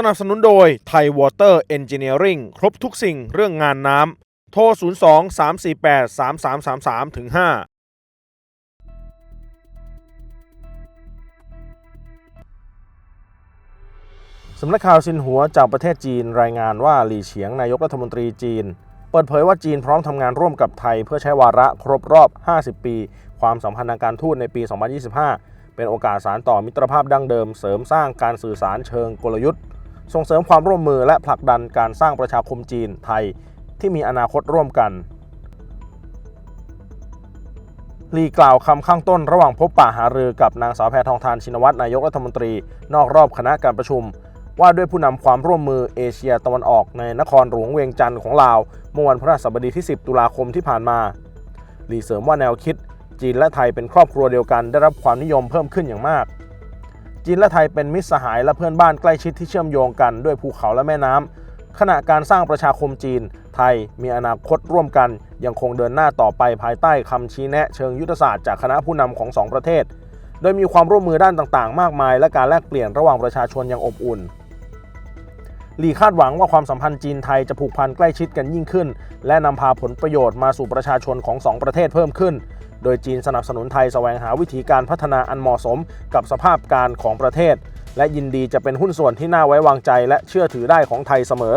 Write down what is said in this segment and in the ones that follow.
สนับสนุนโดยไทยวอเตอร์เอนจิเนียริงครบทุกสิ่งเรื่องงานน้ำ โทร 02 348 3333ถึง5สำนักข่าวซินหัวจากประเทศจีนรายงานว่าหลี่เฉียงนายกรัฐมนตรีจีน เปิดเผยว่าจีนพร้อมทำงานร่วมกับไทย เพื่อใช้วาระครบรอบ 50 ปี ความสัมพันธ์ทางการทูตในปี 2025เป็นโอกาสสารต่อมิตรภาพดั้งเดิมเสริมสร้างการสื่อสารเชิงกลยุทธ์ ส่งเสริมความร่วมมือและผลักดันการสร้างประชาคมจีนไทยที่มีอนาคตร่วมกันลีกล่าวคำข้างต้นระหว่างพบปะหารือกับนางสาวแพทองทานชินวัตรนายกรัฐมนตรี นอกรอบคณะการประชุม ว่าด้วยผู้นำความร่วมมือเอเชียตะวันออกในนครหลวงเวียงจันทร์ของลาวเมื่อวันพฤหัสบดีที่ 10 ตุลาคมที่ผ่านมาหลีเสริมว่าแนวคิด จีนและไทยเป็นครอบครัวเดียวกันได้รับความนิยมเพิ่มขึ้นอย่างมาก จีนและไทยเป็นมิตรสหายและเพื่อนบ้านใกล้ชิดที่เชื่อมโยงกันด้วยภูเขาและแม่น้ำขณะการสร้างประชาคมจีน ไทยมีอนาคตร่วมกัน ยังคงเดินหน้าต่อไปภายใต้คำชี้แนะเชิงยุทธศาสตร์จากคณะผู้นำของสองประเทศ โดยมีความร่วมมือด้านต่างๆ มากมาย และการแลกเปลี่ยนระหว่างประชาชนอย่างอบอุ่นหลีคาดหวังว่าความสัมพันธ์จีนไทยจะผูกพันใกล้ชิดกันยิ่งขึ้น และนำพาผลประโยชน์มาสู่ประชาชนของสองประเทศเพิ่มขึ้น โดยจีนสนับสนุนไทยแสวงหาวิธีการพัฒนาอันเหมาะสมกับสภาพการของประเทศ และยินดีจะเป็นหุ้นส่วนที่น่าไว้วางใจ และเชื่อถือได้ของไทยเสมอ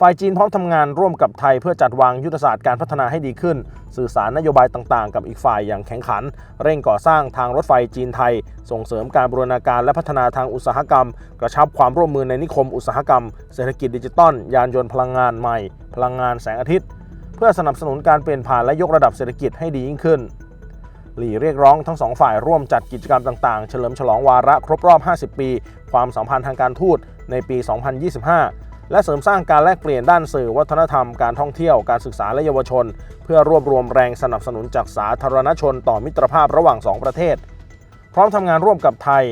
ฝ่ายจีนพร้อมทำงานร่วมกับไทยเพื่อจัดวางยุทธศาสตร์การพัฒนาให้ดีขึ้น สื่อสารนโยบายต่างๆ กับอีกฝ่ายอย่างแข็งขัน เร่งก่อสร้างทางรถไฟจีนไทย ส่งเสริมการบูรณาการและพัฒนาทางอุตสาหกรรม กระชับความร่วมมือในนิคมอุตสาหกรรม เศรษฐกิจดิจิตอลยานยนต์พลังงานใหม่ พลังงานแสงอาทิตย์ เพื่อสนับสนุนการเปลี่ยนผ่านและยกระดับเศรษฐกิจให้ดียิ่งขึ้น หลี่เรียกร้องทั้งสองฝ่ายร่วมจัดกิจกรรมต่างๆ เฉลิมฉลองวาระครบรอบ 50 ปี ความสัมพันธ์ทางการทูตในปี 2025 และเสริมสร้างการแลกเปลี่ยนด้านสื่อวัฒนธรรม การท่องเที่ยว การศึกษาและเยาวชน เพื่อรวบรวมแรงสนับสนุนจากสาธารณชนต่อมิตรภาพระหว่างสองประเทศ พร้อมทำงานร่วมกับไทย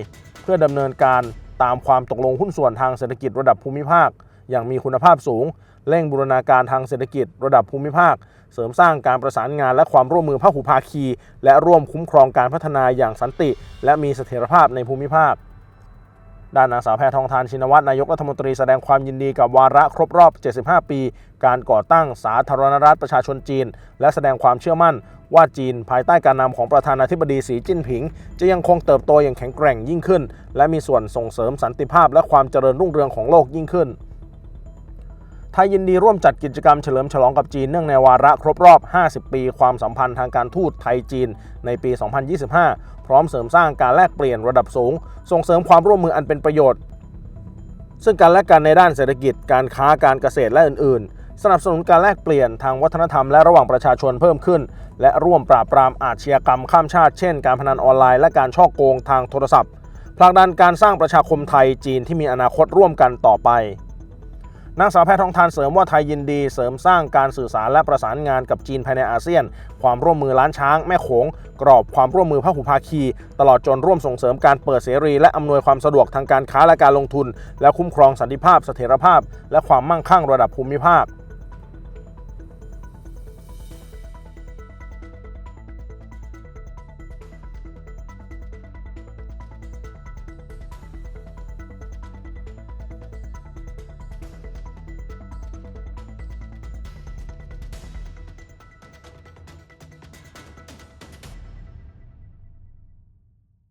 เพื่อดำเนินการตามความตกลงหุ้นส่วนทางเศรษฐกิจระดับภูมิภาค อย่างมีคุณภาพสูง เร่งบูรณาการทางเศรษฐกิจระดับภูมิภาค เสริมสร้างการประสานงานและความร่วมมือพหุภาคี และร่วมคุ้มครองการพัฒนาอย่างสันติ และมีเสถียรภาพในภูมิภาคด้านนางสาวแพทองทานชินวัตรนายกรัฐมนตรีแสดงความยินดีกับวาระครบรอบ 75 ปี การก่อตั้งสาธารณรัฐประชาชนจีน และแสดงความเชื่อมั่น ว่าจีนภายใต้การนำของประธานาธิบดีสีจิ้นผิง จะยังคงเติบโตอย่างแข็งแกร่งยิ่งขึ้น และมีส่วนส่งเสริมสันติภาพและความเจริญรุ่งเรืองของโลกยิ่งขึ้น ไทยยินดีร่วมจัดกิจกรรมเฉลิมฉลองกับจีนเนื่องในวาระครบรอบ 50 ปีความสัมพันธ์ทางการทูตไทยจีนในปี 2025 พร้อมเสริมสร้างการแลกเปลี่ยนระดับสูง ส่งเสริมความร่วมมืออันเป็นประโยชน์ ซึ่งการแลกกันในด้านเศรษฐกิจ การค้าการเกษตรและอื่น ๆ สนับสนุนการแลกเปลี่ยนทางวัฒนธรรมและระหว่างประชาชนเพิ่มขึ้น และร่วมปราบปรามอาชญากรรมข้ามชาติ เช่น การพนันออนไลน์และการช่อโกงทางโทรศัพท์ผลักดันการสร้างประชาคมไทยจีนที่มีอนาคตร่วมกันต่อไป นางสาวแพทองทานเสริมว่าไทยยินดี เสริมสร้างการสื่อสารและประสานงานกับจีนภายในอาเซียน ความร่วมมือล้านช้างแม่โขง กรอบความร่วมมือพหุภาคี ตลอดจนร่วมส่งเสริมการเปิดเสรี และอำนวยความสะดวกทางการค้าและการลงทุน และคุ้มครองสันติภาพ เสถียรภาพ และความมั่งคั่งระดับภูมิภาค